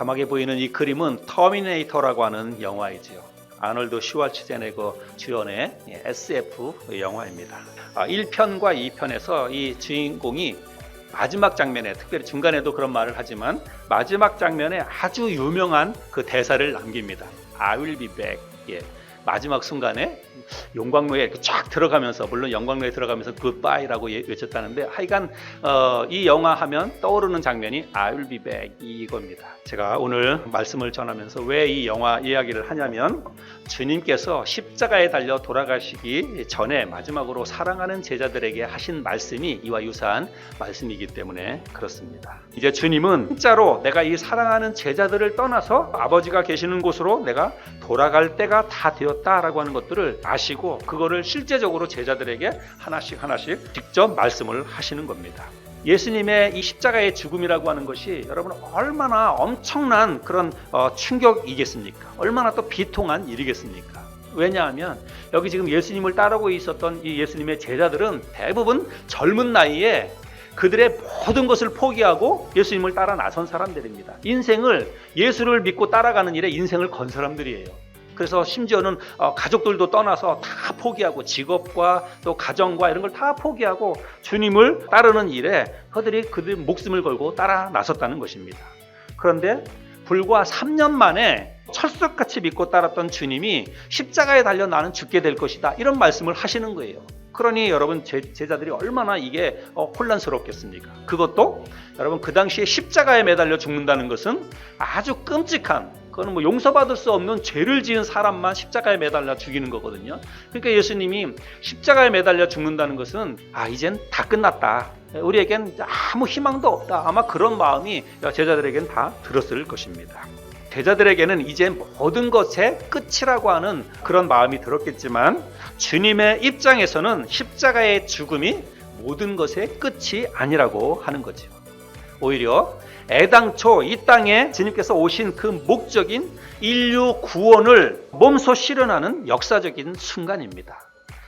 자막에 보이는 이 그림은 터미네이터라고 하는 영화이지요. 아놀드 슈왈츠제네거 주연의 SF 영화입니다. 1편과 2편에서 이 주인공이 마지막 장면에 특별히 중간에도 그런 말을 하지만 마지막 장면에 아주 유명한 그 대사를 남깁니다. I will be back. 예. 마지막 순간에 용광로에 쫙 들어가면서 물론 용광로에 들어가면서 굿바이라고 예- 외쳤다는데 하여간 어, 이 영화 하면 떠오르는 장면이 I will be back 이겁니다. 제가 오늘 말씀을 전하면서 왜 이 영화 이야기를 하냐면 주님께서 십자가에 달려 돌아가시기 전에 마지막으로 사랑하는 제자들에게 하신 말씀이 이와 유사한 말씀이기 때문에 그렇습니다. 이제 주님은 진짜로 내가 이 사랑하는 제자들을 떠나서 아버지가 계시는 곳으로 내가 돌아갈 때가 다 되었 다라고 하는 것들을 아시고 그거를 실제적으로 제자들에게 하나씩 하나씩 직접 말씀을 하시는 겁니다. 예수님의 이 십자가의 죽음이라고 하는 것이 여러분 얼마나 엄청난 그런 어, 충격이겠습니까? 얼마나 또 비통한 일이겠습니까? 왜냐하면 여기 지금 예수님을 따르고 있었던 이 예수님의 제자들은 대부분 젊은 나이에 그들의 모든 것을 포기하고 예수님을 따라 나선 사람들입니다. 인생을 예수를 믿고 따라가는 일에 인생을 건 사람들이에요. 그래서 심지어는 어, 가족들도 떠나서 다 포기하고 직업과 또 가정과 이런 걸 다 포기하고 주님을 따르는 일에 그들이 그들 목숨을 걸고 따라 나섰다는 것입니다. 그런데 불과 3년 만에 철석같이 믿고 따랐던 주님이 십자가에 달려 나는 죽게 될 것이다. 이런 말씀을 하시는 거예요. 그러니 여러분 제, 제자들이 얼마나 이게 어, 혼란스럽겠습니까? 그것도 여러분 그 당시에 십자가에 매달려 죽는다는 것은 아주 끔찍한 그거는 뭐 용서받을 수 없는 죄를 지은 사람만 십자가에 매달려 죽이는 거거든요. 그러니까 예수님이 십자가에 매달려 죽는다는 것은 아 이젠 다 끝났다. 우리에겐 아무 희망도 없다. 아마 그런 마음이 제자들에겐 다 들었을 것입니다. 제자들에게는 이제 모든 것의 끝이라고 하는 그런 마음이 들었겠지만 주님의 입장에서는 십자가의 죽음이 모든 것의 끝이 아니라고 하는 거죠. 오히려 애당초 이 땅에 주님께서 오신 그 목적인 인류 구원을 몸소 실현하는 역사적인 순간입니다.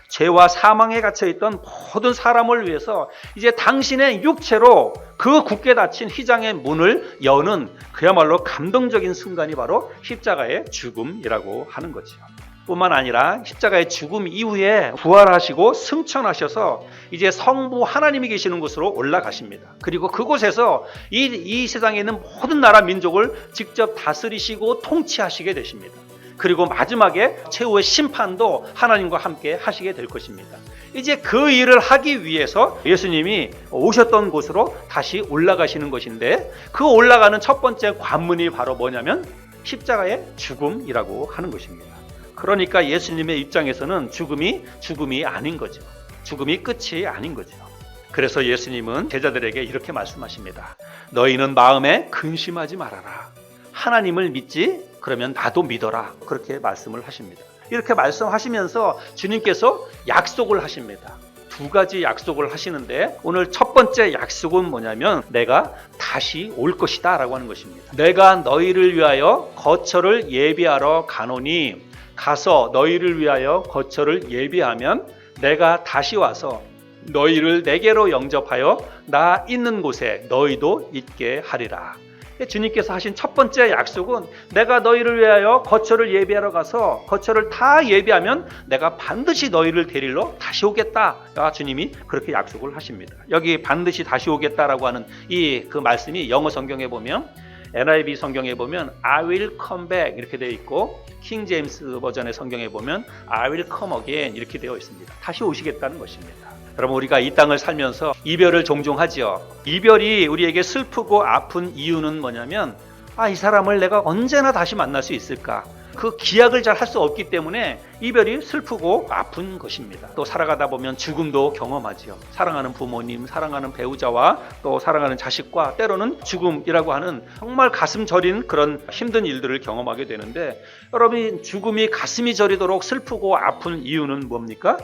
죄와 사망에 갇혀 있던 모든 사람을 위해서 이제 당신의 육체로 그 굳게 닫힌 휘장의 문을 여는 그야말로 감동적인 순간이 바로 십자가의 죽음이라고 하는 거지요. 뿐만 아니라 십자가의 죽음 이후에 부활하시고 승천하셔서 이제 성부 하나님이 계시는 곳으로 올라가십니다. 그리고 그곳에서 이, 이 세상에 있는 모든 나라 민족을 직접 다스리시고 통치하시게 되십니다. 그리고 마지막에 최후의 심판도 하나님과 함께 하시게 될 것입니다. 이제 그 일을 하기 위해서 예수님이 오셨던 곳으로 다시 올라가시는 것인데 그 올라가는 첫 번째 관문이 바로 뭐냐면 십자가의 죽음이라고 하는 것입니다. 그러니까 예수님의 입장에서는 죽음이 죽음이 아닌 거죠. 죽음이 끝이 아닌 거죠. 그래서 예수님은 제자들에게 이렇게 말씀하십니다. 너희는 마음에 근심하지 말아라. 하나님을 믿지? 그러면 나도 믿어라. 그렇게 말씀을 하십니다. 이렇게 말씀하시면서 주님께서 약속을 하십니다. 두 가지 약속을 하시는데 오늘 첫 번째 약속은 뭐냐면 내가 다시 올 것이다 라고 하는 것입니다. 내가 너희를 위하여 거처를 예비하러 가노니 가서 너희를 위하여 거처를 예비하면 내가 다시 와서 너희를 내게로 영접하여 나 있는 곳에 너희도 있게 하리라. 주님께서 하신 첫 번째 약속은 내가 너희를 위하여 거처를 예비하러 가서 거처를 다 예비하면 내가 반드시 너희를 데리러 다시 오겠다. 아, 주님이 그렇게 약속을 하십니다. 여기 반드시 다시 오겠다라고 하는 이 그 말씀이 영어 성경에 보면 NIV 성경에 보면 I will come back 이렇게 되어 있고 킹 제임스 버전의 성경에 보면 I will come again 이렇게 되어 있습니다. 다시 오시겠다는 것입니다. 여러분 우리가 이 땅을 살면서 이별을 종종 하지요. 이별이 우리에게 슬프고 아픈 이유는 뭐냐면 아 이 사람을 내가 언제나 다시 만날 수 있을까? 그 기약을 잘 할 수 없기 때문에 이별이 슬프고 아픈 것입니다. 또 살아가다 보면 죽음도 경험하지요. 사랑하는 부모님, 사랑하는 배우자와 또 사랑하는 자식과 때로는 죽음이라고 하는 정말 가슴 저린 그런 힘든 일들을 경험하게 되는데 여러분 죽음이 가슴이 저리도록 슬프고 아픈 이유는 뭡니까?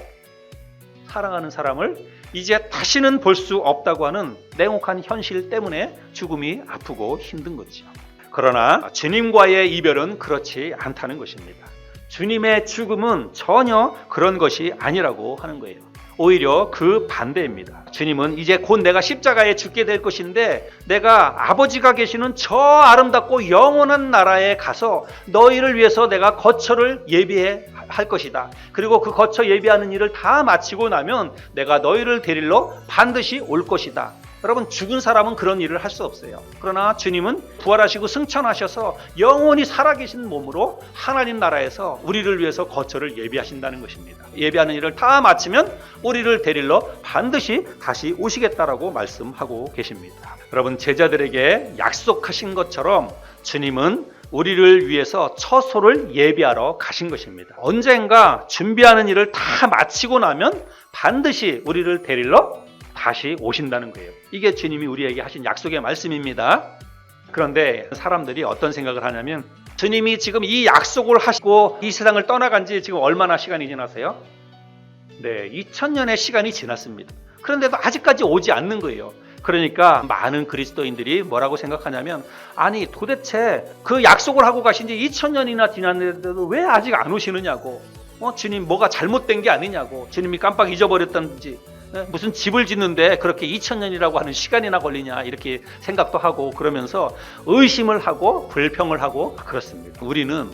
사랑하는 사람을 이제 다시는 볼 수 없다고 하는 냉혹한 현실 때문에 죽음이 아프고 힘든 거지요. 그러나 주님과의 이별은 그렇지 않다는 것입니다. 주님의 죽음은 전혀 그런 것이 아니라고 하는 거예요. 오히려 그 반대입니다. 주님은 이제 곧 내가 십자가에 죽게 될 것인데 내가 아버지가 계시는 저 아름답고 영원한 나라에 가서 너희를 위해서 내가 거처를 예비해 할 것이다. 그리고 그 거처 예비하는 일을 다 마치고 나면 내가 너희를 데리러 반드시 올 것이다. 여러분 죽은 사람은 그런 일을 할 수 없어요. 그러나 주님은 부활하시고 승천하셔서 영원히 살아계신 몸으로 하나님 나라에서 우리를 위해서 거처를 예비하신다는 것입니다. 예비하는 일을 다 마치면 우리를 데리러 반드시 다시 오시겠다라고 말씀하고 계십니다. 여러분 제자들에게 약속하신 것처럼 주님은 우리를 위해서 처소를 예비하러 가신 것입니다. 언젠가 준비하는 일을 다 마치고 나면 반드시 우리를 데리러 다시 오신다는 거예요. 이게 주님이 우리에게 하신 약속의 말씀입니다. 그런데 사람들이 어떤 생각을 하냐면 주님이 지금 이 약속을 하시고 이 세상을 떠나간 지 지금 얼마나 시간이 지났어요? 네, 2000년의 시간이 지났습니다. 그런데도 아직까지 오지 않는 거예요. 그러니까 많은 그리스도인들이 뭐라고 생각하냐면 아니 도대체 그 약속을 하고 가신 지 2000년이나 지났는데도 왜 아직 안 오시느냐고 어, 주님 뭐가 잘못된 게 아니냐고 주님이 깜빡 잊어버렸던지 네, 무슨 집을 짓는데 그렇게 2000년이라고 하는 시간이나 걸리냐 이렇게 생각도 하고 그러면서 의심을 하고 불평을 하고 그렇습니다. 우리는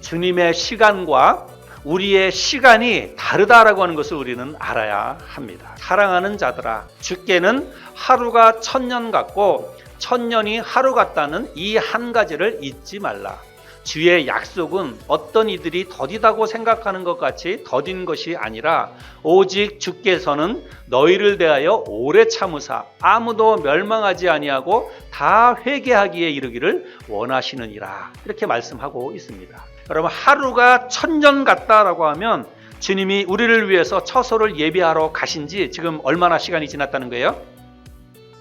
주님의 시간과 우리의 시간이 다르다라고 하는 것을 우리는 알아야 합니다. 사랑하는 자들아, 주께는 하루가 천년 같고 천년이 하루 같다는 이 한 가지를 잊지 말라. 주의 약속은 어떤 이들이 더디다고 생각하는 것 같이 더딘 것이 아니라 오직 주께서는 너희를 대하여 오래 참으사 아무도 멸망하지 아니하고 다 회개하기에 이르기를 원하시느니라 이렇게 말씀하고 있습니다. 여러분 하루가 천년 같다라고 하면 주님이 우리를 위해서 처소를 예비하러 가신 지 지금 얼마나 시간이 지났다는 거예요?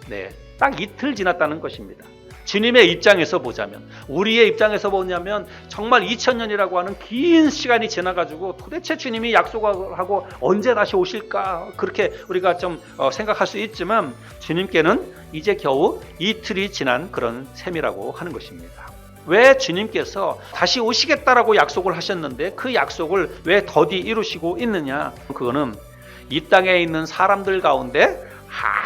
네, 딱 이틀 지났다는 것입니다. 주님의 입장에서 보자면 우리의 입장에서 보냐면 정말 2000년이라고 하는 긴 시간이 지나가지고 도대체 주님이 약속을 하고 언제 다시 오실까 그렇게 우리가 좀 어, 생각할 수 있지만 주님께는 이제 겨우 이틀이 지난 그런 셈이라고 하는 것입니다. 왜 주님께서 다시 오시겠다라고 약속을 하셨는데 그 약속을 왜 더디 이루시고 있느냐? 그거는 이 땅에 있는 사람들 가운데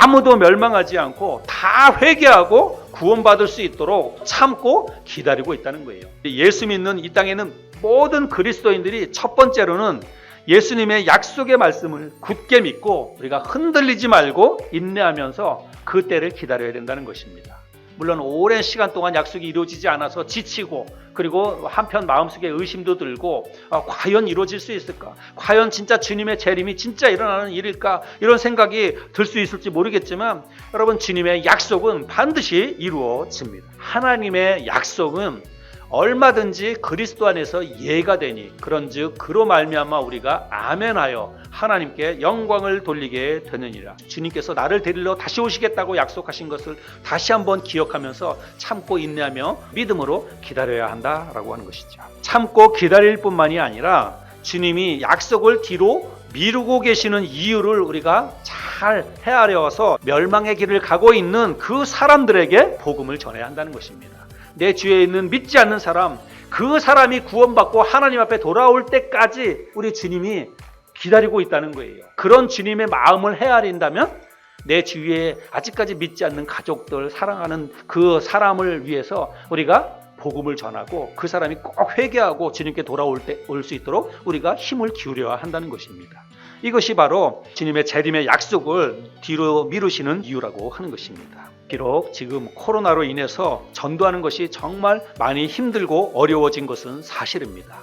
아무도 멸망하지 않고 다 회개하고 구원받을 수 있도록 참고 기다리고 있다는 거예요. 예수 믿는 이 땅에는 모든 그리스도인들이 첫 번째로는 예수님의 약속의 말씀을 굳게 믿고 우리가 흔들리지 말고 인내하면서 그 때를 기다려야 된다는 것입니다. 물론 오랜 시간 동안 약속이 이루어지지 않아서 지치고 그리고 한편 마음속에 의심도 들고 아, 과연 이루어질 수 있을까? 과연 진짜 주님의 재림이 진짜 일어나는 일일까? 이런 생각이 들 수 있을지 모르겠지만 여러분 주님의 약속은 반드시 이루어집니다. 하나님의 약속은 얼마든지 그리스도 안에서 예가 되니 그런즉 그로 말미암아 우리가 아멘하여 하나님께 영광을 돌리게 되느니라 주님께서 나를 데리러 다시 오시겠다고 약속하신 것을 다시 한번 기억하면서 참고 인내하며 믿음으로 기다려야 한다라고 하는 것이죠 참고 기다릴 뿐만이 아니라 주님이 약속을 뒤로 미루고 계시는 이유를 우리가 잘 헤아려서 멸망의 길을 가고 있는 그 사람들에게 복음을 전해야 한다는 것입니다. 내 주위에 있는 믿지 않는 사람, 그 사람이 구원받고 하나님 앞에 돌아올 때까지 우리 주님이 기다리고 있다는 거예요. 그런 주님의 마음을 헤아린다면 내 주위에 아직까지 믿지 않는 가족들, 사랑하는 그 사람을 위해서 우리가 복음을 전하고 그 사람이 꼭 회개하고 주님께 돌아올 때 올 수 있도록 우리가 힘을 기울여야 한다는 것입니다. 이것이 바로 주님의 재림의 약속을 뒤로 미루시는 이유라고 하는 것입니다. 비록 지금 코로나로 인해서 전도하는 것이 정말 많이 힘들고 어려워진 것은 사실입니다.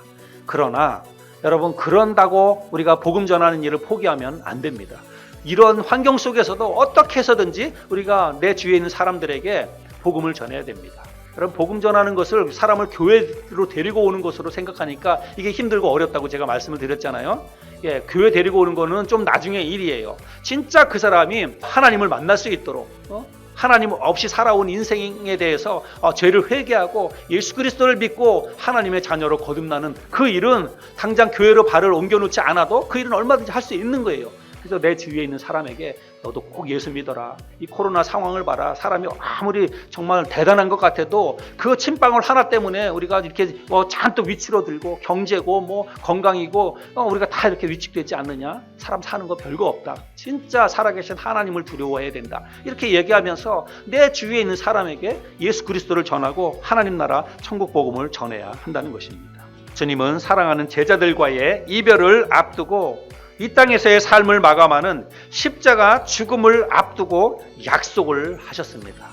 그러나 여러분 그런다고 우리가 복음 전하는 일을 포기하면 안 됩니다. 이런 환경 속에서도 어떻게 해서든지 우리가 내 주위에 있는 사람들에게 복음을 전해야 됩니다. 여러분 복음 전하는 것을 사람을 교회로 데리고 오는 것으로 생각하니까 이게 힘들고 어렵다고 제가 말씀을 드렸잖아요. 예, 교회 데리고 오는 거는 좀 나중의 일이에요. 진짜 그 사람이 하나님을 만날 수 있도록 어? 하나님 없이 살아온 인생에 대해서 어, 죄를 회개하고 예수 그리스도를 믿고 하나님의 자녀로 거듭나는 그 일은 당장 교회로 발을 옮겨놓지 않아도 그 일은 얼마든지 할 수 있는 거예요. 그래서 내 주위에 있는 사람에게 너도 꼭 예수 믿어라. 이 코로나 상황을 봐라. 사람이 아무리 정말 대단한 것 같아도 그 침방울 하나 때문에 우리가 이렇게 뭐 잔뜩 위치로 들고 경제고 뭐 건강이고 어, 우리가 다 이렇게 위축되지 않느냐? 사람 사는 거 별거 없다. 진짜 살아계신 하나님을 두려워해야 된다. 이렇게 얘기하면서 내 주위에 있는 사람에게 예수 그리스도를 전하고 하나님 나라 천국 복음을 전해야 한다는 것입니다. 주님은 사랑하는 제자들과의 이별을 앞두고 이 땅에서의 삶을 마감하는 십자가 죽음을 앞두고 약속을 하셨습니다.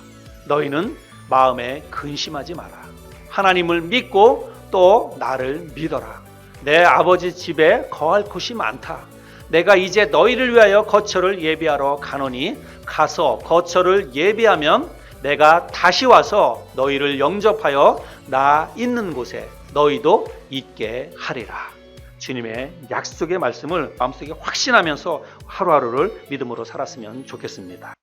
너희는 마음에 근심하지 마라. 하나님을 믿고 또 나를 믿어라. 내 아버지 집에 거할 곳이 많다. 내가 이제 너희를 위하여 거처를 예비하러 가노니 가서 거처를 예비하면 내가 다시 와서 너희를 영접하여 나 있는 곳에 너희도 있게 하리라. 주님의 약속의 말씀을 마음속에 확신하면서 하루하루를 믿음으로 살았으면 좋겠습니다.